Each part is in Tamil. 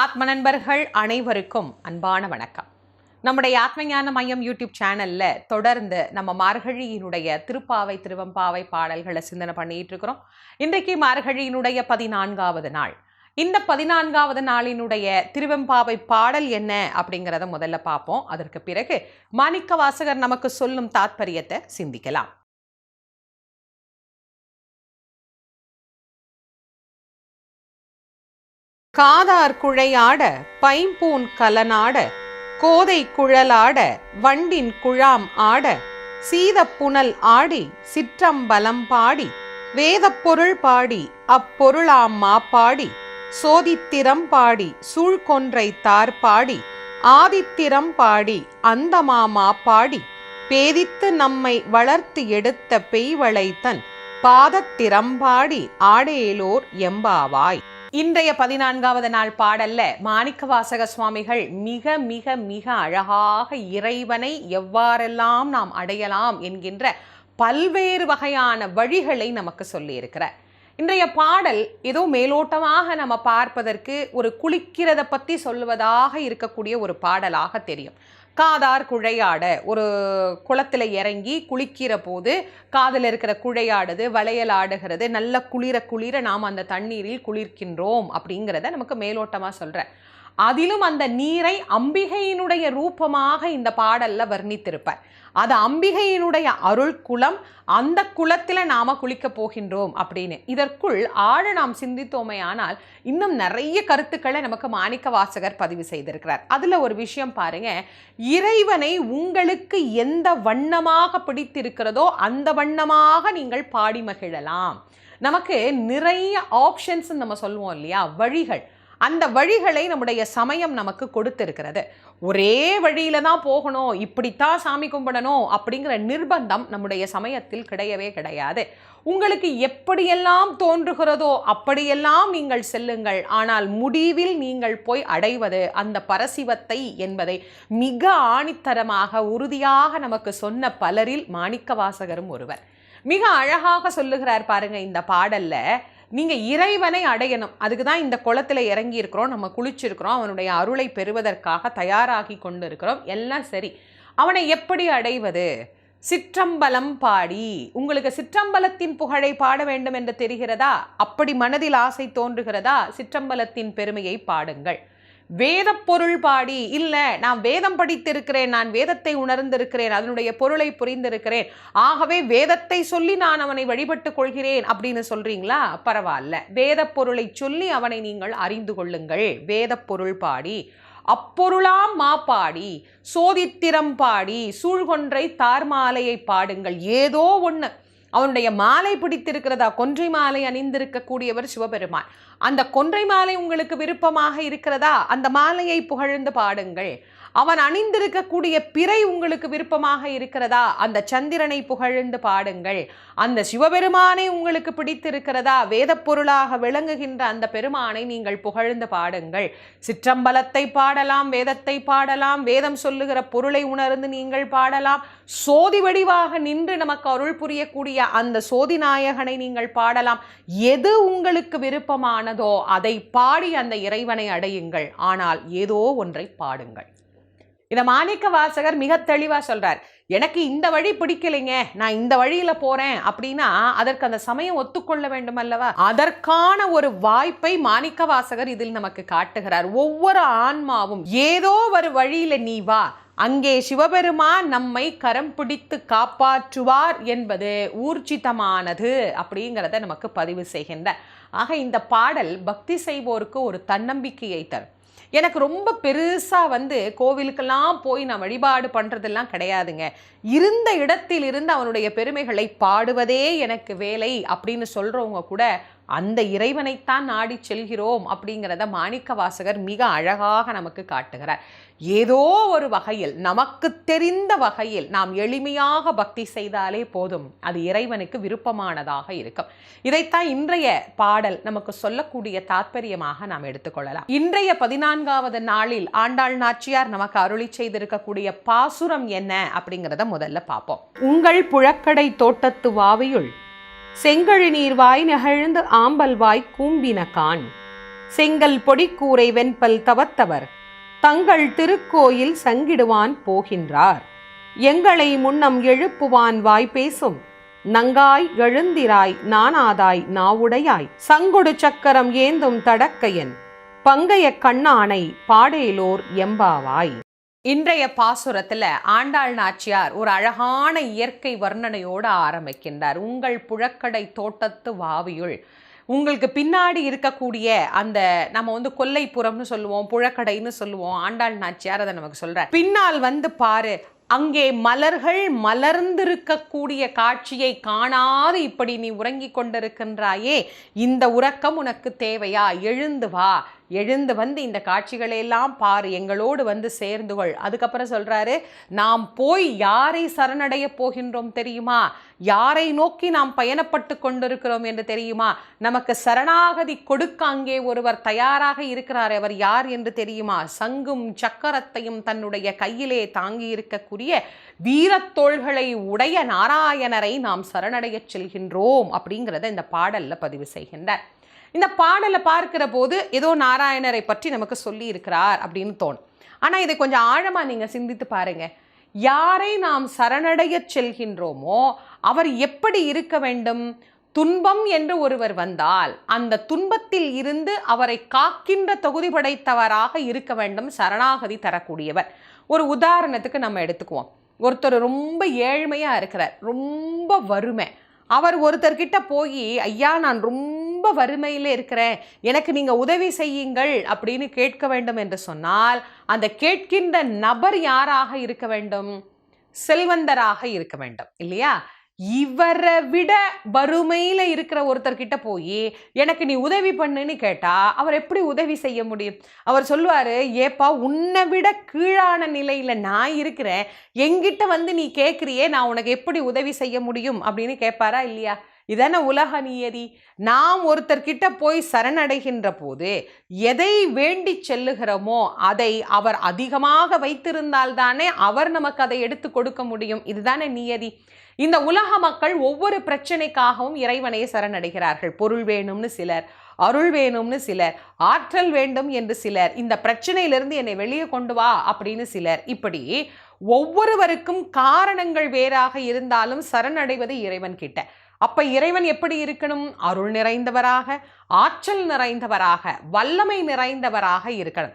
ஆத்ம நண்பர்கள் அனைவருக்கும் அன்பான வணக்கம். நம்முடைய ஆத்மஞான மையம் யூடியூப் சேனல்ல தொடர்ந்து நம்ம மார்கழியினுடைய திருப்பாவை திருவம்பாவை பாடல்களை சிந்தனை பண்ணிட்டு இருக்கிறோம். இன்றைக்கு மார்கழியினுடைய பதினான்காவது நாள். இந்த பதினான்காவது நாளினுடைய திருவெம்பாவை பாடல் என்ன அப்படிங்கிறத முதல்ல பார்ப்போம். அதற்கு பிறகு மாணிக்க வாசகர் நமக்கு சொல்லும் தாத்பரியத்தை சிந்திக்கலாம். காதார் குழையாட பைம்பூன் கலனாட கோதை குழலாட வண்டின் குழாம் ஆட சீதப்புனல் ஆடி சிற்றம்பலம் பாடி வேதப் பொருள் பாடி அப்பொருளாம் மாப்பாடி சோதித்திரம் பாடி சூழ்கொன்றை தார் பாடி ஆதித்திரம் பாடி அந்தமாமா பாடி பேதித்து நம்மை வளர்த்து எடுத்த பெய்வளைத்தன் பாதத்திறம்பாடி ஆடேலோர் எம்பாவாய். இன்றைய பதினான்காவது நாள் பாடல்ல மாணிக்க வாசக சுவாமிகள் மிக மிக மிக அழகாக இறைவனை எவ்வாறெல்லாம் நாம் அடையலாம் என்கின்ற பல்வேறு வகையான வழிகளை நமக்கு சொல்லியிருக்கிறார். இன்றைய பாடல் ஏதோ மேலோட்டமாக நம்ம பார்ப்பதற்கு ஒரு குளிக்கிறத பற்றி சொல்லுவதாக இருக்கக்கூடிய ஒரு பாடலாக தெரியும். காதார் குழையாட ஒரு குளத்தில் இறங்கி குளிக்கிற போது காதில் இருக்கிற குழையாடுது வளையல் ஆடுகிறது நல்ல குளிர குளிர நாம் அந்த தண்ணீரில் குளிர்க்கின்றோம் அப்படிங்கிறத நமக்கு மேலோட்டமாக சொல்கிறேன் அதிலும் அந்த நீரை அம்பிகையினுடைய ரூபமாக இந்த பாடல்ல வர்ணித்திருப்பார். அது அம்பிகையினுடைய அருள் குளம் அந்த குளத்தில் நாம குளிக்க போகின்றோம் அப்படின்னு. இதற்குள் ஆழ நாம் சிந்தித்தோமே ஆனால் இன்னும் நிறைய கருத்துக்களை நமக்கு மாணிக்க வாசகர் பதிவு செய்திருக்கிறார். அதில் ஒரு விஷயம் பாருங்க இறைவனை உங்களுக்கு எந்த வண்ணமாக பிடித்திருக்கிறதோ அந்த வண்ணமாக நீங்கள் பாடி மகிழலாம். நமக்கு நிறைய ஆப்ஷன்ஸ் நம்ம சொல்லுவோம் இல்லையா? வழிகள். அந்த வழிகளை நம்முடைய சமயம் நமக்கு கொடுத்திருக்கிறது. ஒரே வழியில தான் போகணும் இப்படித்தான் சாமி கும்பிடணும் அப்படிங்கிற நிர்பந்தம் நம்முடைய சமயத்தில் கிடையவே கிடையாது. உங்களுக்கு எப்படியெல்லாம் தோன்றுகிறதோ அப்படியெல்லாம் நீங்கள் செல்லுங்கள். ஆனால் முடிவில் நீங்கள் போய் அடைவது அந்த பரசிவத்தை என்பதை மிக ஆணித்தரமாக உறுதியாக நமக்கு சொன்ன பலரில் மாணிக்க வாசகரும் ஒருவர். மிக அழகாக சொல்லுகிறார் பாருங்க இந்த பாடல்ல நீங்கள் இறைவனை அடையணும். அதுக்கு தான் இந்த குளத்தில் இறங்கி இருக்கிறோம் நம்ம குளிச்சிருக்கிறோம் அவனுடைய அருளை பெறுவதற்காக தயாராகி கொண்டு இருக்கிறோம் எல்லாம் சரி. அவனை எப்படி அடைவது? சிற்றம்பலம் பாடி. உங்களுக்கு சிற்றம்பலத்தின் புகழை பாட வேண்டும் என்று தெரிகிறதா? அப்படி மனதில் ஆசை தோன்றுகிறதா? சிற்றம்பலத்தின் பெருமையை பாடுங்கள். வேத பொருள் பாடி இல்லை நான் வேதம் படித்திருக்கிறேன் நான் வேதத்தை உணர்ந்திருக்கிறேன் அதனுடைய பொருளை புரிந்திருக்கிறேன். ஆகவே வேதத்தை சொல்லி நான் அவனை வழிபட்டு கொள்கிறேன் அப்படின்னு சொல்றீங்களா? பரவாயில்ல. வேத பொருளை சொல்லி அவனை நீங்கள் அறிந்து கொள்ளுங்கள். வேத பொருள் பாடி அப்பொருளாம் மாப்பாடி சோதித்திரம் பாடி சூழ்கொன்றை தார்மாலையை பாடுங்கள். ஏதோ ஒன்று அவனுடைய மாலை பிடித்திருக்கிறதா? கொன்றை மாலை அணிந்திருக்கக்கூடியவர் சிவபெருமான். அந்த கொன்றை மாலை உங்களுக்கு விருப்பமாக இருக்கிறதா? அந்த மாலையை புகழ்ந்து பாடுங்கள். அவன் அணிந்திருக்கக்கூடிய பிறை உங்களுக்கு விருப்பமாக இருக்கிறதா? அந்த சந்திரனை புகழ்ந்து பாடுங்கள். அந்த சிவபெருமானை உங்களுக்கு பிடித்திருக்கிறதா? வேத பொருளாக விளங்குகின்ற அந்த பெருமானை நீங்கள் புகழ்ந்து பாடுங்கள். சிற்றம்பலத்தை பாடலாம் வேதத்தை பாடலாம் வேதம் சொல்லுகிற பொருளை உணர்ந்து நீங்கள் பாடலாம். சோதி வடிவாக நின்று நமக்கு அருள் புரியக்கூடிய அந்த சோதி நாயகனை நீங்கள் பாடலாம். எது உங்களுக்கு விருப்பமானதோ அதை பாடி அந்த இறைவனை அடையுங்கள். ஆனால் ஏதோ ஒன்றை பாடுங்கள். இதை மாணிக்க வாசகர் மிக தெளிவாக சொல்கிறார் எனக்கு இந்த வழி பிடிக்கலைங்க. நான் இந்த வழியில் போகிறேன் அப்படின்னா அதற்கு அந்த சமயம் ஒத்துக்கொள்ள வேண்டும் அல்லவா? அதற்கான ஒரு வாய்ப்பை மாணிக்க வாசகர் இதில் நமக்கு காட்டுகிறார். ஒவ்வொரு ஆன்மாவும் ஏதோ ஒரு வழியில் நீ வா. அங்கே சிவபெருமான் நம்மை கரம் பிடித்து காப்பாற்றுவார் என்பது ஊர்ஜிதமானது. அப்படிங்கிறத நமக்கு பதிவு செய்கின்ற ஆக இந்த பாடல் பக்தி செய்வோருக்கு ஒரு தன்னம்பிக்கையை தரும். எனக்கு ரொம்ப பெருசாக வந்து கோவிலுக்கெல்லாம் போய் நான் வழிபாடு பண்ணுறதெல்லாம் கிடையாதுங்க. இருந்த இடத்தில் இருந்து அவனுடைய பெருமைகளை பாடுவதே எனக்கு வேலை அப்படின்னு சொல்கிறவங்க கூட அந்த இறைவனைத்தான் நாடி செல்கிறோம் அப்படிங்கிறத மாணிக்க வாசகர் மிக அழகாக நமக்கு காட்டுகிறார். ஏதோ ஒரு வகையில் நமக்கு தெரிந்த வகையில் நாம் எளிமையாக பக்தி செய்தாலே போதும். அது இறைவனுக்கு விருப்பமானதாக இருக்கும். இதைத்தான் இன்றைய பாடல் நமக்கு சொல்லக்கூடிய தாற்பயமாக நாம் எடுத்துக்கொள்ளலாம். இன்றைய பதினான்காவது நாளில் ஆண்டாள் நாச்சியார் நமக்கு அருளி செய்திருக்கக்கூடிய பாசுரம் என்ன அப்படிங்கிறத முதல்ல பார்ப்போம். உங்கள் புழக்கடை தோட்டத்து வாவியுள் செங்கழி நீர்வாய் நெகிழ்ந்து ஆம்பல் வாய் கூம்பின கான். செங்கல் பொடிக்கூரை வெண்பல் தவத்தவர் தங்கள் திருக்கோயில் சங்கிடுவான் போகின்றார். எங்களை முன்னம் எழுப்புவான் வாய் பேசும் நங்காய் எழுந்திராய் நானாதாய் நாவுடையாய். சங்கொடு சக்கரம் ஏந்தும் தடக்கையன் பங்கைய கண்ணானை பாடேலோர் எம்பாவாய். இன்றைய பாசுரத்தில் ஆண்டாள் நாச்சியார் ஒரு அழகான இயற்கை வர்ணனையோடு ஆரம்பிக்கின்றார். உங்கள் புழக்கடை தோட்டத்து வாவியுள். உங்களுக்கு பின்னாடி இருக்கக்கூடிய அந்த நம்ம வந்து கொல்லைப்புறம்னு சொல்லுவோம் புழக்கடைன்னு சொல்லுவோம் ஆண்டாள் நாச்சியார் அதை நமக்கு சொல்கிறார் பின்னால் வந்து பாரு அங்கே மலர்கள் மலர்ந்திருக்கக்கூடிய காட்சியை காணாது இப்படி நீ உறங்கிக் கொண்டிருக்கின்றாயே. இந்த உறக்கம் உனக்கு தேவையா? எழுந்து வா. எழுந்து வந்து இந்த காட்சிகளையெல்லாம் பார் எங்களோடு வந்து சேர்ந்து கொள் அதுக்கப்புறம் சொல்றாரு நாம் போய் யாரை சரணடைய போகின்றோம் தெரியுமா? யாரை நோக்கி நாம் பயணப்பட்டு கொண்டிருக்கிறோம் என்று தெரியுமா? நமக்கு சரணாகதி கொடுக்க அங்கே ஒருவர் தயாராக இருக்கிறார். அவர் யார் என்று தெரியுமா? சங்கும் சக்கரத்தையும் தன்னுடைய கையிலே தாங்கி இருக்கக்கூடிய வீரத்தோள்களை உடைய நாராயணரை நாம் சரணடையச் செல்கின்றோம். அப்படிங்கிறத இந்த பாடல்ல பதிவு செய்கின்றார். இந்த பாடலை பார்க்கிற போது ஏதோ நாராயணரை பற்றி நமக்கு சொல்லி இருக்கிறார் அப்படின்னு தோணும். ஆனால் இதை கொஞ்சம் ஆழமாக நீங்கள் சிந்தித்து பாருங்க. யாரை நாம் சரணடையச் செல்கின்றோமோ அவர் எப்படி இருக்க வேண்டும்? துன்பம் என்று ஒருவர் வந்தால் அந்த துன்பத்தில் இருந்து அவரை காக்கின்ற தொகுதி படைத்தவராக இருக்க வேண்டும் சரணாகதி தரக்கூடியவர். ஒரு உதாரணத்துக்கு நம்ம எடுத்துக்குவோம். ஒருத்தர் ரொம்ப ஏழ்மையாக இருக்கிறார் ரொம்ப வறுமை. அவர் ஒருத்தர்கிட்ட போய் ஐயா நான் ரொம்ப வறுமையில் இருக்கிறேன். எனக்கு நீங்கள் உதவி செய்யுங்கள் அப்படின்னு கேட்க வேண்டும் என்று சொன்னால் அந்த கேட்கின்ற நபர் யாராக இருக்க வேண்டும்? செல்வந்தராக இருக்க வேண்டும் இல்லையா? இவரை விட வறுமையில் இருக்கிற ஒருத்தர்கிட்ட போய் எனக்கு நீ உதவி பண்ணுன்னு கேட்டால் அவர் எப்படி உதவி செய்ய முடியும்? அவர் சொல்லுவார் ஏப்பா உன்னை விட கீழான நிலையில் நான் இருக்கிறேன். எங்கிட்ட வந்து நீ கேட்குறியே நான் உனக்கு எப்படி உதவி செய்ய முடியும்? அப்படின்னு கேட்பாரா இல்லையா? இதான உலக நியதி? நாம் ஒருத்தர்கிட்ட போய் சரணடைகின்ற போது எதை வேண்டி செல்லுகிறோமோ அதை அவர் அதிகமாக வைத்திருந்தால்தானே அவர் நமக்கு அதை எடுத்து கொடுக்க முடியும். இதுதானே நியதி? இந்த உலக மக்கள் ஒவ்வொரு பிரச்சனைக்காகவும் இறைவனை சரணடைகிறார்கள். பொருள் வேணும்னு சிலர் அருள் வேணும்னு சிலர் ஆற்றல் வேண்டும் என்று சிலர் இந்த பிரச்சனையிலிருந்து என்னை வெளியே கொண்டு வா அப்படின்னு சிலர். இப்படி ஒவ்வொருவருக்கும் காரணங்கள் வேறாக இருந்தாலும் சரணடைவது இறைவன் கிட்ட அப்ப இறைவன் எப்படி இருக்கணும்? அருள் நிறைந்தவராக ஆற்றல் நிறைந்தவராக வல்லமை நிறைந்தவராக இருக்கணும்.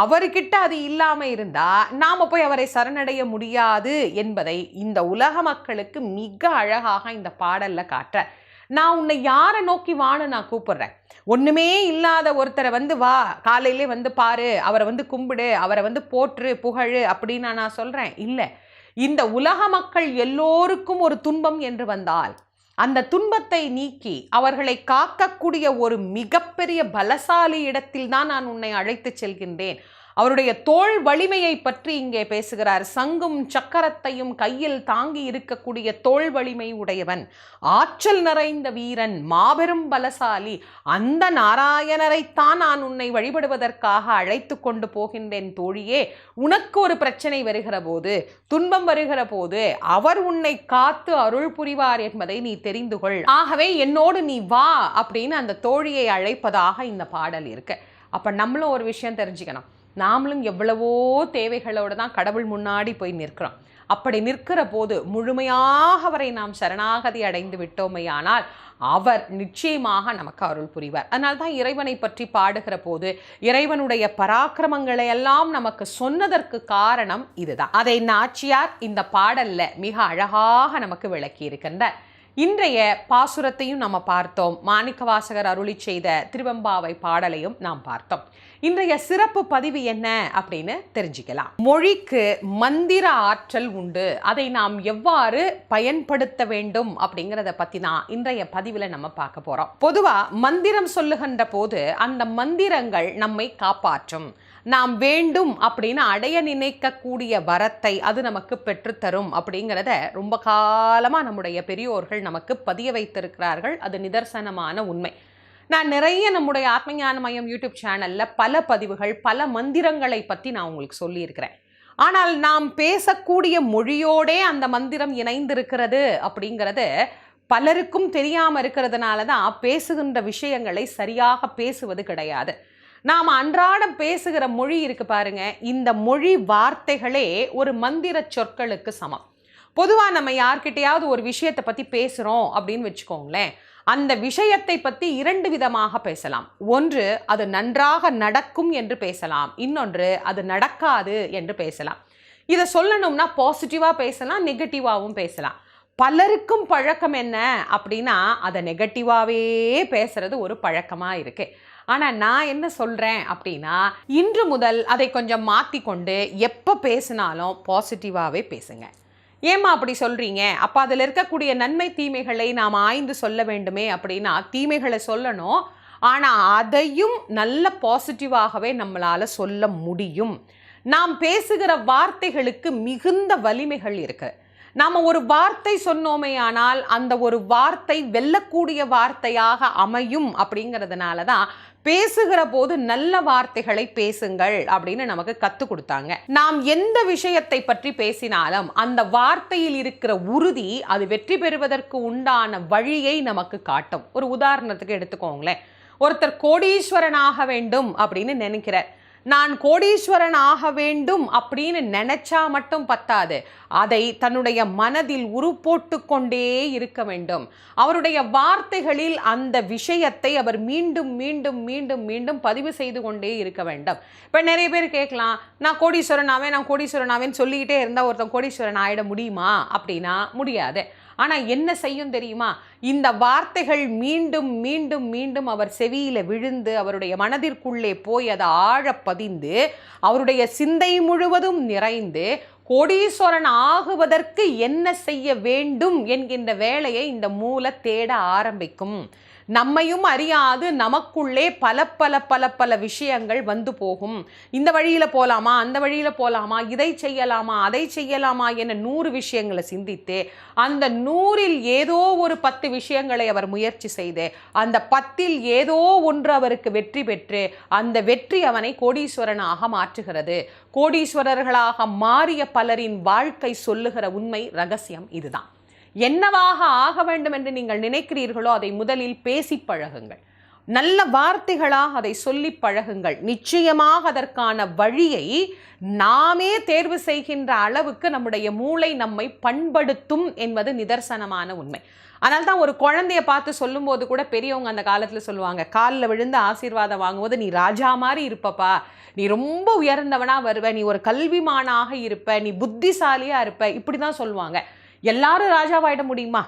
அவர்கிட்ட அது இல்லாம இருந்தா நாம போய் அவரை சரணடைய முடியாது என்பதை இந்த உலக மக்களுக்கு மிக அழகாக இந்த பாடல்ல காட்டுற. நான் உன்னை யாரை நோக்கி வான்னு நான் கூப்பிடுறேன். ஒன்றுமே இல்லாத ஒருத்தரை வந்து வா காலையிலே வந்து பாரு அவரை வந்து கும்பிடு அவரை வந்து போற்று புகழு அப்படின்னு நான் சொல்கிறேன் இல்லை. இந்த உலக மக்கள் எல்லோருக்கும் ஒரு துன்பம் என்று வந்தால் அந்த துன்பத்தை நீக்கி அவர்களை காக்கக்கூடிய ஒரு மிகப்பெரிய பலசாலி இடத்தில் தான் நான் உன்னை அழைத்து செல்கின்றேன். அவருடைய தோல் வலிமையை பற்றி இங்கே பேசுகிறார். சங்கும் சக்கரத்தையும் கையில் தாங்கி இருக்கக்கூடிய தோல் வலிமை உடையவன். ஆற்றல் நிறைந்த வீரன் மாபெரும் பலசாலி. அந்த நாராயணரைத்தான் நான் உன்னை வழிபடுவதற்காக அழைத்து கொண்டு போகின்றேன் தோழியே. உனக்கு ஒரு பிரச்சனை வருகிற போது துன்பம் வருகிற போது அவர் உன்னை காத்து அருள் புரிவார் என்பதை நீ தெரிந்து கொள். ஆகவே என்னோடு நீ வா அப்படின்னு அந்த தோழியை அழைப்பதாக இந்த பாடல் இருக்கு. அப்ப நம்மளும் ஒரு விஷயம் தெரிஞ்சுக்கணும். நாமளும் எவ்வளவோ தேவைகளோடு தான் கடவுள் முன்னாடி போய் நிற்கிறோம். அப்படி நிற்கிற போது முழுமையாக அவரை நாம் சரணாகதி அடைந்து விட்டோமையானால் அவர் நிச்சயமாக நமக்கு அருள் புரிவார். அதனால் தான் இறைவனை பற்றி பாடுகிற போது இறைவனுடைய பராக்கிரமங்களை எல்லாம் நமக்கு சொன்னதற்கு காரணம் இதுதான். அதை நாச்சியார் இந்த பாடல்ல மிக அழகாக நமக்கு விளக்கி இருக்கின்றார் இன்றைய பாசுரத்தையும் நம்ம பார்த்தோம். மாணிக்கவாசகர் அருளி செய்த திருவெம்பாவை பாடலையும் நாம் பார்த்தோம். இன்றைய சிறப்பு பதிவு என்ன அப்படின்னு தெரிஞ்சுக்கலாம். மொழிக்கு மந்திர ஆற்றல் உண்டு. அதை நாம் எவ்வாறு பயன்படுத்த வேண்டும் அப்படிங்கிறத பற்றி தான் இன்றைய பதிவில் நம்ம பார்க்க போறோம். பொதுவாக மந்திரம் சொல்லுகின்ற போது அந்த மந்திரங்கள் நம்மை காப்பாற்றும். நாம் வேண்டும் அப்படின்னு அடைய நினைக்கக்கூடிய வரத்தை அது நமக்கு பெற்றுத்தரும் அப்படிங்கிறத ரொம்ப காலமாக நம்முடைய பெரியோர்கள் நமக்கு பதிய வைத்திருக்கிறார்கள். அது நிதர்சனமான உண்மை. நான் நிறைய நம்முடைய ஆத்மஞான மையம் யூடியூப் சேனலில் பல பதிவுகள் பல மந்திரங்களை பற்றி நான் உங்களுக்கு சொல்லியிருக்கிறேன். ஆனால் நாம் பேசக்கூடிய மொழியோடே அந்த மந்திரம் இணைந்திருக்கிறது அப்படிங்கிறது பலருக்கும் தெரியாமல் இருக்கிறதுனால தான் பேசுகின்ற விஷயங்களை சரியாக பேசுவது கிடையாது. நாம் அன்றாடம் பேசுகிற மொழி இருக்கு பாருங்க. இந்த மொழி வார்த்தைகளே ஒரு மந்திர சொற்களுக்கு சமம். பொதுவாக நம்ம யார்கிட்டயாவது ஒரு விஷயத்தை பற்றி பேசுகிறோம் அப்படின்னு வச்சுக்கோங்களேன். அந்த விஷயத்தை பற்றி இரண்டு விதமாக பேசலாம். ஒன்று அது நன்றாக நடக்கும் என்று பேசலாம். இன்னொன்று அது நடக்காது என்று பேசலாம். இதை சொல்லணும்னா பாசிட்டிவாக பேசலாம் நெகட்டிவாகவும் பேசலாம். பலருக்கும் பழக்கம் என்ன அப்படின்னா அதை நெகட்டிவாகவே பேசுறது ஒரு பழக்கமாக இருக்கு. ஆனால் நான் என்ன சொல்கிறேன் அப்படின்னா இன்று முதல் அதை கொஞ்சம் மாற்றி கொண்டு எப்போ பேசினாலும் பாசிட்டிவாகவே பேசுங்க. ஏம்மா அப்படி சொல்கிறீங்க அப்போ அதில் இருக்கக்கூடிய நன்மை தீமைகளை நாம் ஆய்ந்து சொல்ல வேண்டுமே அப்படின்னா தீமைகளை சொல்லணும். ஆனால் அதையும் நல்ல பாசிட்டிவாகவே நம்மளால் சொல்ல முடியும். நாம் பேசுகிற வார்த்தைகளுக்கு மிகுந்த வலிமைகள் இருக்குது நாம் ஒரு வார்த்தை சொன்னோமேயானால் அந்த ஒரு வார்த்தை வெல்லக்கூடிய வார்த்தையாக அமையும் அப்படிங்கிறதுனால தான் பேசுகிற போது நல்ல வார்த்தைகளை பேசுங்கள் அப்படின்னு நமக்கு கற்றுக் கொடுத்தாங்க. நாம் எந்த விஷயத்தை பற்றி பேசினாலும் அந்த வார்த்தையில் இருக்கிற உறுதி அது வெற்றி பெறுவதற்கு உண்டான வழியை நமக்கு காட்டும். ஒரு உதாரணத்துக்கு எடுத்துக்கோங்களேன். ஒருத்தர் கோடீஸ்வரனாக வேண்டும் அப்படின்னு நினைக்கிறார். நான் கோடீஸ்வரன் ஆக வேண்டும் அப்படின்னு நினைச்சா மட்டும் பத்தாது. அதை தன்னுடைய மனதில் உருப்போட்டு கொண்டே இருக்க வேண்டும். அவருடைய வார்த்தைகளில் அந்த விஷயத்தை அவர் மீண்டும் மீண்டும் மீண்டும் மீண்டும் பதிவு செய்து கொண்டே இருக்க வேண்டும். இப்போ நிறைய பேர் கேட்கலாம் நான் கோடீஸ்வரன் ஆவேன் நான் கோடீஸ்வரன் ஆவேன்னு சொல்லிக்கிட்டே இருந்தால் ஒருத்தன் கோடீஸ்வரன் ஆயிட முடியுமா? அப்படின்னா முடியாது. ஆனால் என்ன செய்யும் தெரியுமா? இந்த வார்த்தைகள் மீண்டும் மீண்டும் மீண்டும் அவர் செவியில் விழுந்து அவருடைய மனதிற்குள்ளே போய் அதை ஆழ பதிந்து அவருடைய சிந்தை முழுவதும் நிறைந்து கோடீஸ்வரன் ஆகுவதற்கு என்ன செய்ய வேண்டும் என்கின்ற வேலையை இந்த மூல தேட ஆரம்பிக்கும். நம்மையும் அறியாது நமக்குள்ளே பல பல பல பல விஷயங்கள் வந்து போகும். இந்த வழியில போகலாமா அந்த வழியில போகலாமா இதை செய்யலாமா? அதை செய்யலாமா? என நூறு விஷயங்களை சிந்தித்து அந்த நூறில் ஏதோ ஒரு பத்து விஷயங்களை அவர் முயற்சி செய்து அந்த பத்தில் ஏதோ ஒன்று அவருக்கு வெற்றி பெற்று அந்த வெற்றி அவனை கோடீஸ்வரனாக மாற்றுகிறது. கோடீஸ்வரர்களாக மாறிய பலரின் வாழ்க்கை சொல்லுகிற உண்மை ரகசியம் இதுதான். என்னவாக ஆக வேண்டும் என்று நீங்கள் நினைக்கிறீர்களோ அதை முதலில் பேசி பழகுங்கள். நல்ல வார்த்தைகளாக அதை சொல்லி பழகுங்கள். நிச்சயமாக அதற்கான வழியை நாமே தேர்வு செய்கின்ற அளவுக்கு நம்முடைய மூளை நம்மை பண்படுத்தும் என்பது நிதர்சனமான உண்மை. அதனால தான் ஒரு குழந்தைய பார்த்து சொல்லும்போது கூட பெரியவங்க அந்த காலத்தில் சொல்லுவாங்க காலில் விழுந்து ஆசீர்வாதம் வாங்கும்போது நீ ராஜா மாதிரி இருப்பப்பா. நீ ரொம்ப உயர்ந்தவனாக வருவ. நீ ஒரு கல்விமானாக இருப்ப. நீ புத்திசாலியாக இருப்ப. இப்படி தான் சொல்லுவாங்க. எல்லாரும் ராஜாவாயிட முடியுமா?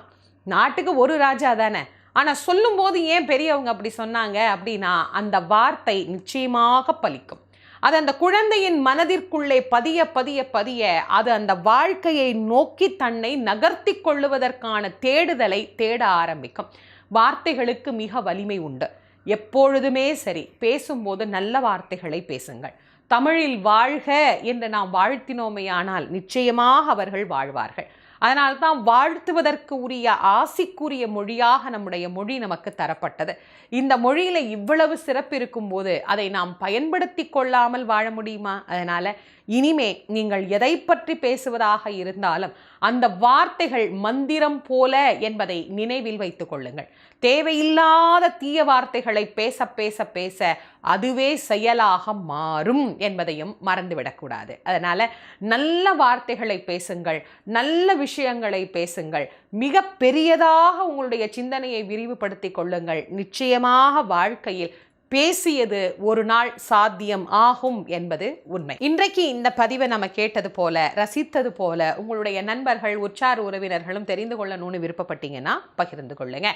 நாட்டுக்கு ஒரு ராஜா தானே. ஆனால் சொல்லும்போது ஏன் பெரியவங்க அப்படி சொன்னாங்க அப்படின்னா அந்த வார்த்தை நிச்சயமாக பலிக்கும். அது அந்த குழந்தையின் மனதிற்குள்ளே பதிய பதிய பதிய அது அந்த வாழ்க்கையை நோக்கி தன்னை நகர்த்தி கொள்ளுவதற்கான தேடுதலை தேட ஆரம்பிக்கும். வார்த்தைகளுக்கு மிக வலிமை உண்டு. எப்பொழுதுமே சரி பேசும்போது நல்ல வார்த்தைகளை பேசுங்கள். தமிழில் வாழ்க என்று நாம் வாழ்த்தினோமையானால் நிச்சயமாக அவர்கள் வாழ்வார்கள். அதனால்தான் வாழ்த்துவதற்கு உரிய ஆசிக்குரிய மொழியாக நம்முடைய மொழி நமக்கு தரப்பட்டது. இந்த மொழியில் இவ்வளவு சிறப்பு இருக்கும்போது அதை நாம் பயன்படுத்தி கொள்ளாமல் வாழ முடியுமா? அதனால இனிமே நீங்கள் எதை பற்றி பேசுவதாக இருந்தாலும் அந்த வார்த்தைகள் மந்திரம் போல என்பதை நினைவில் வைத்துக் கொள்ளுங்கள். தேவையில்லாத தீய வார்த்தைகளை பேச பேச பேச அதுவே செயலாக மாறும் என்பதையும் மறந்துவிடக்கூடாது. அதனால நல்ல வார்த்தைகளை பேசுங்கள் நல்ல விஷயங்களை பேசுங்கள் மிக பெரியதாக உங்களுடைய சிந்தனையை விரிவுபடுத்தி கொள்ளுங்கள். நிச்சயமாக வாழ்க்கையில் பேசியது ஒரு நாள் சாத்தியம் ஆகும் என்பது உண்மை. இன்றைக்கு இந்த பதிவை நம்ம கேட்டது போல ரசித்தது போல உங்களுடைய நண்பர்கள் உற்றார் உறவினர்களும் தெரிந்து கொள்ளணும்னு விருப்பப்பட்டீங்கன்னா பகிர்ந்து கொள்ளுங்க.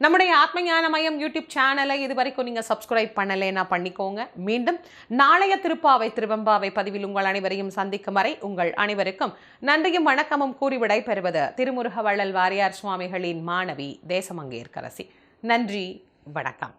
நம்முடைய ஆத்மஞான மையம் யூடியூப் சேனலை இது வரைக்கும் நீங்கள் சப்ஸ்கிரைப் பண்ணலைன்னா பண்ணிக்கோங்க. மீண்டும் நாளைய திருப்பாவை திருவெம்பாவை பதிவில் உங்கள் அனைவரையும் சந்திக்கும் வரை உங்கள் அனைவருக்கும் நன்றியும் வணக்கமும் கூறி விடைபெறுவது திருமுருக வள்ளல் வாரியார் சுவாமிகளின் மாணவி தேசமங்கேற்கரசி. நன்றி வணக்கம்.